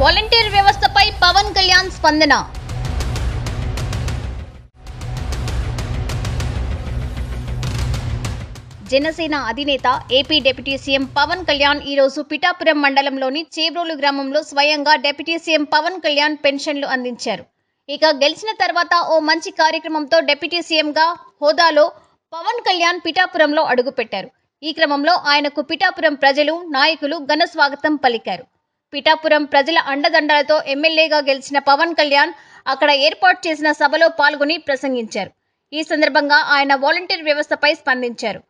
Volunteer వ్యవస్థపై పవన్ కళ్యాణ్ స్పందన. జనసేన అధినేత AP deputy CM Pawan Kalyan ఈరోజు పిఠాపురం మండలంలోని చేబ్రోలు గ్రామంలో స్వయంగా డిప్యూటీ సీఎం పవన్ కళ్యాణ్ పెన్షన్లు అందించారు. ఇక గెలిచిన తర్వాత ఓ మంచి కార్యక్రమంతో డిప్యూటీ సీఎంగా హోదాలో పవన్ కళ్యాణ్ పిఠాపురంలో అడుగుపెట్టారు. ఈ క్రమంలో ఆయనకు పిఠాపురం ప్రజలు నాయకులు ఘన స్వాగతం పలికారు. పిఠాపురం ప్రజల అండదండలతో ఎమ్మెల్యేగా గెలిచిన పవన్ కళ్యాణ్ అక్కడ ఏర్పాటు చేసిన సభలో పాల్గొని ప్రసంగించారు. ఈ సందర్భంగా ఆయన వాలంటీర్ వ్యవస్థపై స్పందించారు.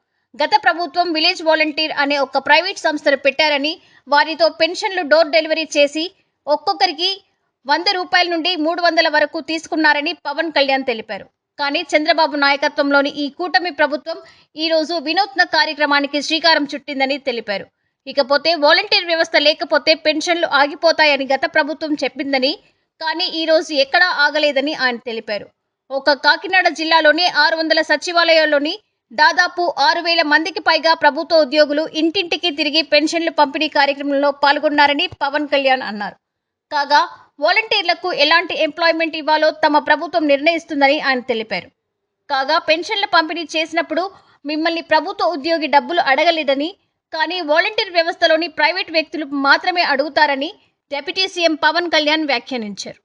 గత ప్రభుత్వం విలేజ్ వాలంటీర్ అనే ఒక ప్రైవేట్ సంస్థను పెట్టారని వారితో పెన్షన్లు డోర్ డెలివరీ చేసి ఒక్కొక్కరికి వంద రూపాయల నుండి మూడు వందల వరకు తీసుకున్నారని పవన్ కళ్యాణ్ తెలిపారు. కానీ చంద్రబాబు నాయకత్వంలోని ఈ కూటమి ప్రభుత్వం ఈ రోజు వినూత్న కార్యక్రమానికి శ్రీకారం చుట్టిందని తెలిపారు. ఇకపోతే వాలంటీర్ వ్యవస్థ లేకపోతే పెన్షన్లు ఆగిపోతాయని గత ప్రభుత్వం చెప్పిందని కానీ ఈరోజు ఎక్కడా ఆగలేదని ఆయన తెలిపారు. ఒక కాకినాడ జిల్లాలోని ఆరు వందల సచివాలయాల్లోని దాదాపు ఆరు వేల మందికి పైగా ప్రభుత్వ ఉద్యోగులు ఇంటింటికి తిరిగి పెన్షన్లు పంపిణీ కార్యక్రమంలో పాల్గొన్నారని పవన్ కళ్యాణ్ అన్నారు. కాగా వాలంటీర్లకు ఎలాంటి ఎంప్లాయ్మెంట్ ఇవ్వాలో తమ ప్రభుత్వం నిర్ణయిస్తుందని ఆయన తెలిపారు. కాగా పెన్షన్ల పంపిణీ చేసినప్పుడు మిమ్మల్ని ప్రభుత్వ ఉద్యోగి డబ్బులు అడగలేదని కానీ వాలంటీర్ వ్యవస్థలోని ప్రైవేట్ వ్యక్తులు మాత్రమే అడుగుతారని డిప్యూటీ సీఎం పవన్ కళ్యాణ్ వ్యాఖ్యానించారు.